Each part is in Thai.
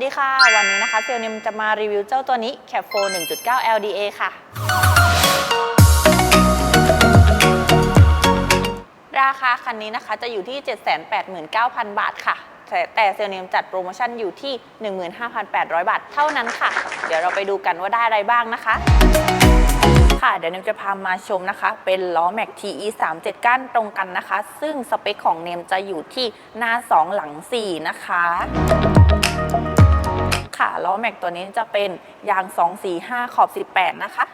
วันนี้นะคะเซลล์เนมจะมารีวิวเจ้าตัวนี้ c a p 4 1.9 LDA ค่ะ ราคาคันนี้นะคะจะอยู่ที่ 789,000 บาทค่ะ แต่เซลล์เนมจัดโปรโมชั่นอยู่ที่ 15,800 บาทเท่านั้นค่ะ เดี๋ยวเราไปดูกันว่าได้อะไรบ้างนะคะค่ะเดี๋ยวเนมจะพามาชมนะคะ เป็นล้อแม็ก TE 3 7ก้านตรงกันนะคะ ซึ่งสเปคของเนมจะอยู่ที่หน้า 2 หลัง 4 นะคะ ค่ะล้อแม็กตัวนี้จะเป็นยาง 245 ขอบ 18 นะคะ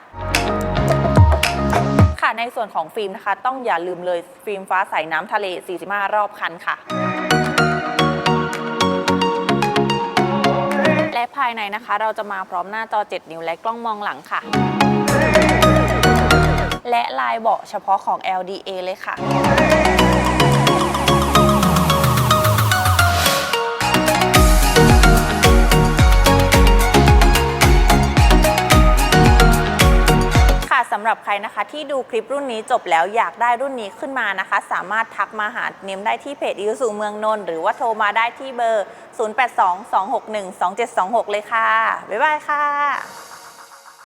ค่ะในส่วนของฟิล์มนะคะ ต้องอย่าลืมเลยฟิล์มฟ้าใสน้ำทะเล 45 รอบคันค่ะและภายในนะคะ เราจะมาพร้อมหน้าจอ 7 นิ้วและกล้องมองหลังค่ะ และลายเบาะเฉพาะของ LDA เลยค่ะค่ะ สำหรับใครนะคะที่ดูคลิปรุ่นนี้จบแล้วอยากได้รุ่นนี้ขึ้นมานะคะ สามารถทักมาหาเนมได้ที่เพจอิวสูเมืองนนท์หรือว่าโทรมาได้ที่เบอร์ 0822612726 เลยค่ะ บ๊ายบายค่ะ